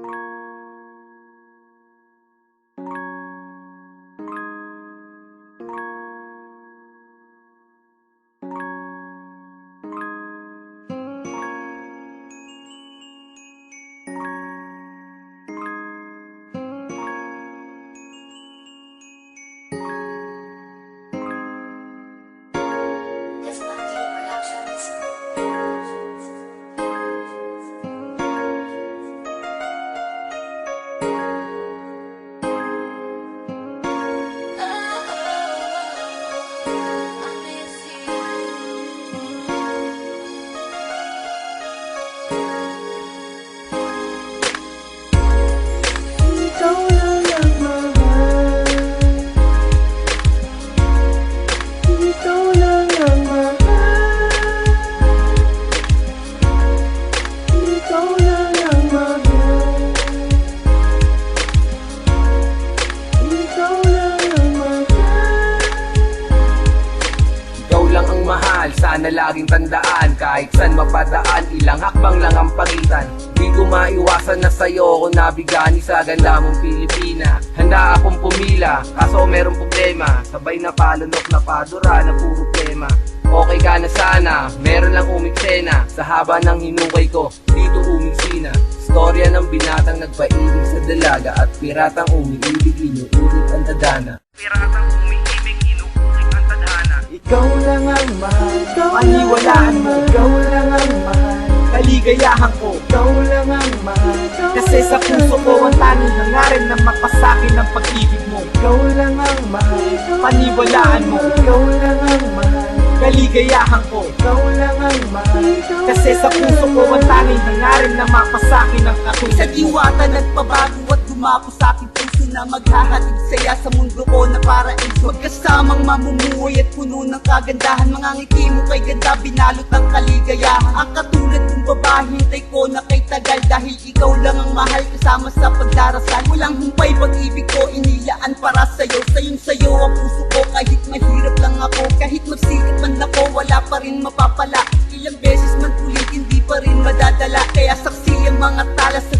Ikaw laging tandaan Kahit saan mapadaan, ilang hakbang lang ang pagitan. Di ko maiwasan na sa'yo ako nabigani sa ganda mong Pilipina. Handa akong pumila, kaso merong problema. Sabay na palunok na padura na puro tema Okay ka na sana, meron lang umiksena. Sa haba ng hinukay ko, dito umiksina Storya ng binatang nagpailig sa dalaga At piratang umiibig, inuulit ang tadana Piratang umiibig, inuulit ang tadhana. Ikaw lang ang Paniwalaan mo. Ikaw lang ang mahal. Kaligayahan ko. Ikaw lang ang mahal. Kasi sa puso ko ang tanging hangarin na mapasakin ng pag-ibig mo. Ikaw lang ang mahal. Paniwalaan mo. Ikaw lang ang mahal. Kaligayahan ko. Ikaw lang ang mahal. Kasi sa puso ko ang tanging hangarin na mapasakin ng katulad Sa diwata nagpabago at gumapo sa aking puso na maghahatid saya sa mundo ko na para Magkasamang mamumuhay at puno ng kagandahan. Mga ngiti mo kay ganda binalot ng kaligayahan Ang katulad kong babae hintay ko na kay tagal Dahil ikaw lang ang mahal kasama sa pagdarasal. Walang humpay pag-ibig ko inilaan para sa'yo. Sayong sayo ang puso ko kahit mahirap lang ako. Kahit magsikap man ako wala pa rin mapapala. Ilang beses man ulit hindi pa rin madadala. Kaya saksi ang mga tala sa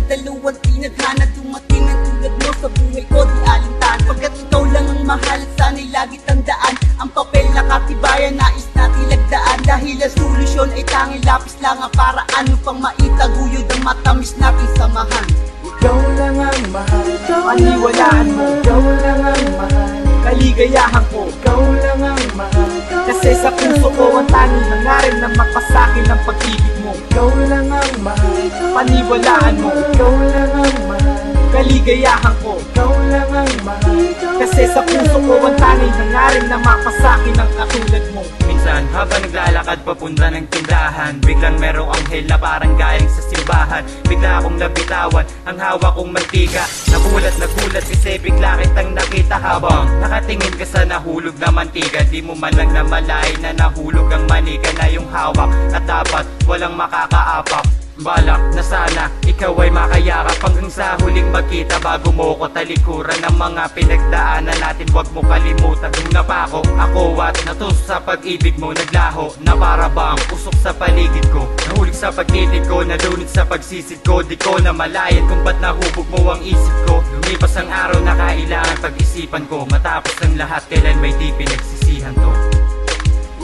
lagi tandaan. Ang papel na katibayan nais natin lagdaan Dahil ang solusyon ay tanging lapis lang ang para ano pang maitaguyod ang matamis nating samahan. Ikaw lang ang mahal. Paniwalaan mo. Ikaw lang ang mahal. Kaligayahan ko. Ikaw lang ang mahal. Kasi sa puso ko ang tanging hangarin na mapasakin ng pag-ibig mo. Ikaw lang ang mahal. Paniwalaan mo. Ikaw lang ang mahal Kaligayahan ko. Ikaw lang ang mahal. Kasi sa puso ko ang tanging hangarin na mapasakin ng katulad mo. Minsan habang naglalakad papunta ng tindahan Biglang merong anghel na parang galing sa simbahan. Bigla akong nabitawan ang hawak kong mantika. Nagulat nagulat kasi bigla kitang nakita habang Nakatingin ka sa nahulog na mantika. Di mo man lang namalay na nahulog ang manika na yung hawak. At dapat walang makakaapak Balak na sana ikaw ay makayakap hanggang sa huling magkita Bago mo ko talikuran ng mga pinagdaanan natin. Huwag mo kalimutan nung napako Ako at natus sa pag-ibig mo. Naglaho Na para bang usok sa paligid ko. Nahulog sa pagtitig ko, nalunod sa pagsisid ko. Di ko na malayan kung ba't nahubog mo ang isip ko. Lumipas ang araw na kailangan pag-isipan ko. Matapos ng lahat kailan may di pinagsisihan to?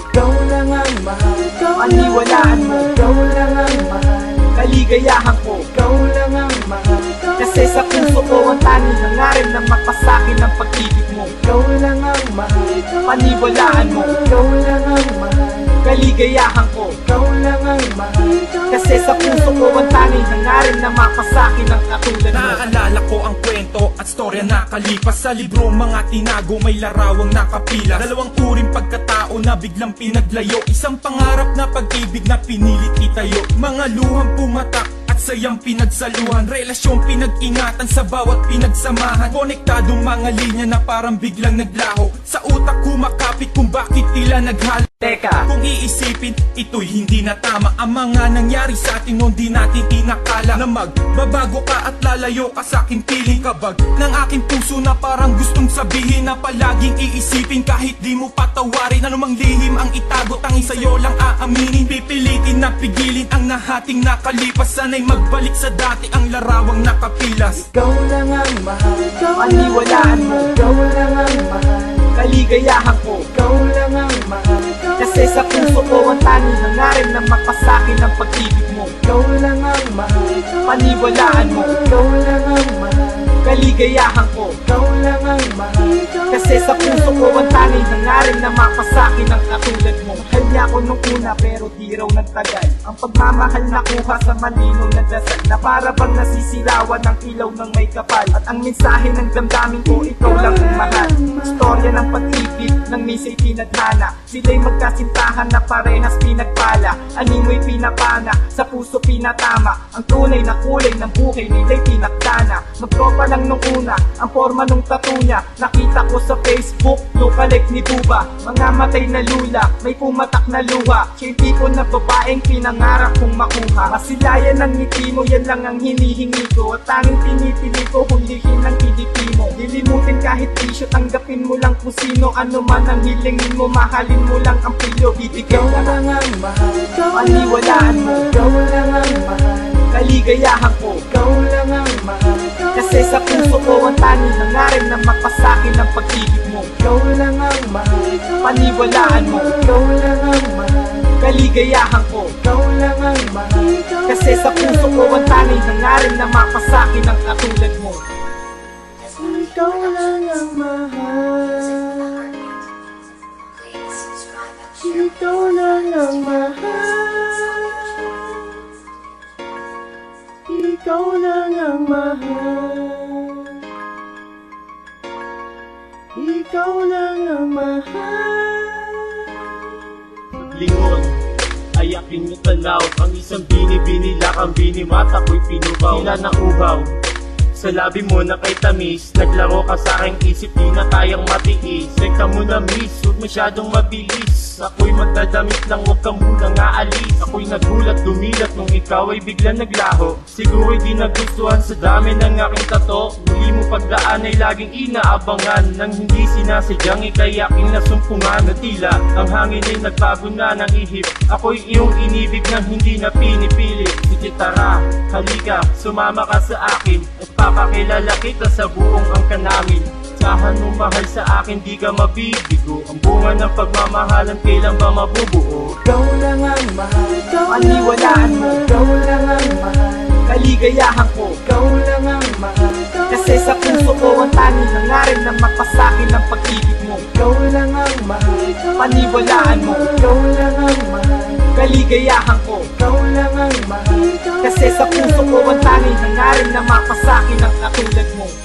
Ikaw lang ang mahal Paniwalaan mo. Ikaw lang ang mahal Kaligayahan ko. Ikaw lang ang mahal. Kasi sa puso ko ang tanging hangarin na mapasakin ng pag-ibig mo. Ikaw lang ang mahal. Paniwalaan mo. Ikaw lang ang mahal. Kaligayahan ko. Ikaw lang ang mahal. Kasi sa puso ko ang tanging hangarin na mapasakin ng katulad mo. Naaalala ko ang kwento at storya nakalipas Sa libro. Mga tinago may larawang nakapila. Dalawang uring pagkatao na biglang pinaglayo. Isang pangarap na pag-ibig na pinilit itayo. Mga luhang pumatak at sayang pinagsaluhan. Relasyong pinag-ingatan sa bawat pinagsamahan. Konektadong mga linya na parang biglang naglaho. Sa utak kumakapit kung bakit tila naghalo Teka, Kung iisipin, ito'y hindi na tama. Ang mga nangyari sa atin noon di natin tinakala Na magbabago ka at lalayo ka sa aking piling Kabag ng aking puso na parang gustong sabihin Na palaging iisipin. Kahit di mo patawarin Anumang lihim ang itago, tangi sa'yo lang aaminin. Pipilitin na pigilin ang nahating nakalipas. Sana'y magbalik sa dati ang larawang nakapilas. Ikaw lang ang mahal. Paniwalaan mo. Ikaw lang ang mahal. Kaligayahan ko. Ikaw lang ang mahal Kasi sa puso ko ang tanging hangarin na mapasakin ang pag-ibig mo. Ikaw lang ang mahal. Paniwalaan mo. Ikaw lang ang mahal. Kaligayahan ko. Ikaw lang ang mahal. Kasi sa puso ko ang tanging hangarin na mapasakin ang katulad mo. Mahal niya ako nung una pero di raw nagtagal. Ang pagmamahal nakuha sa malinaw na dasal Na para bang nasisirawan ng ilaw ng may kapal. At ang mensahe ng damdamin ko ikaw lang ang mahal. Istorya ng pag-ibig ng misa'y tinadhana Sila'y magkasintahan na parehas pinagpala. Animoy pinapana, sa puso pinatama. Ang tunay na kulay ng buhay nila'y tinakdana Magtropa lang nung una, ang forma nung tattoo niya. Nakita ko sa Facebook, lookalike ni Buba. Mga matay na lula, may pumatak na luha. Siya yung tipo na babaeng pinangarap kong makuha. Kasilayan ng ngiti mo, yan lang ang hinihingi ko. At tanging pinipili ko, hulihin ng Pilipino Dilimutin kahit isyo, tanggapin mo lang kung sino. Ano man ang hilingin mo, mahalin mo lang ang pilo Bibigyan ka ng lang ang mahal. Paniwalaan mo. Ikaw lang ang mahal. Kaligayahan ko. Ikaw lang ang mahal. Kasi sa puso ko ang tanging hangarin na mapasakin ang pag-ibig mo. Ikaw lang ang mahal. Paniwalaan mo. Ikaw lang ang mahal. Kaligayahan ko. Ikaw lang ang mahal. Kasi sa puso ko ang tanging hangarin na mapasakin ang katulad mo. Ikaw lang ang mahal Ikaw lang ang mahal. Ikaw lang ang mahal. Ikaw lang ang mahal. Lingon ay aking natanaw Ang isang bini-binila kang binimata ko'y pinubaw. Tila na uhaw sa labi mo na kay tamis Naglaro ka sa aking isip di na kayang matiis. Teka mo na miss, huwag masyadong mabilis. Ako'y magdadamit lang, huwag ka muna nga alis. Ako'y nagulat, dumilat nung ikaw ay biglang naglaho. Siguro'y di nagustuhan sa dami ng aking tato Muli mo pagdaan ay laging inaabangan. Nang hindi sinasadyang ikay aking nasumpungan Na tila ang hangin ay nagbago na ng ihip. Ako'y iyong inibig nang hindi na pinipilit Sige tara, halika, sumama ka sa akin At papakilala kita sa buong angka namin. Sahan mo mahal sa akin, di ka mabibigo. Ang bunga ng pagmamahalan, kailan ba mabubuo? Ikaw lang ang mahal. Paniwalaan mo. Ikaw lang ang mahal. Kaligayahan ko. Ikaw lang ang mahal Kasi sa puso ko ang tanging hangarin na mapasakin ang pag-ibig mo. Ikaw lang ang mahal. Paniwalaan mo. Ikaw lang ang mahal. Kaligayahan ko. Ikaw lang ang mahal. Kasi sa puso ko ang tanging hangarin na mapasakin ang katulad mo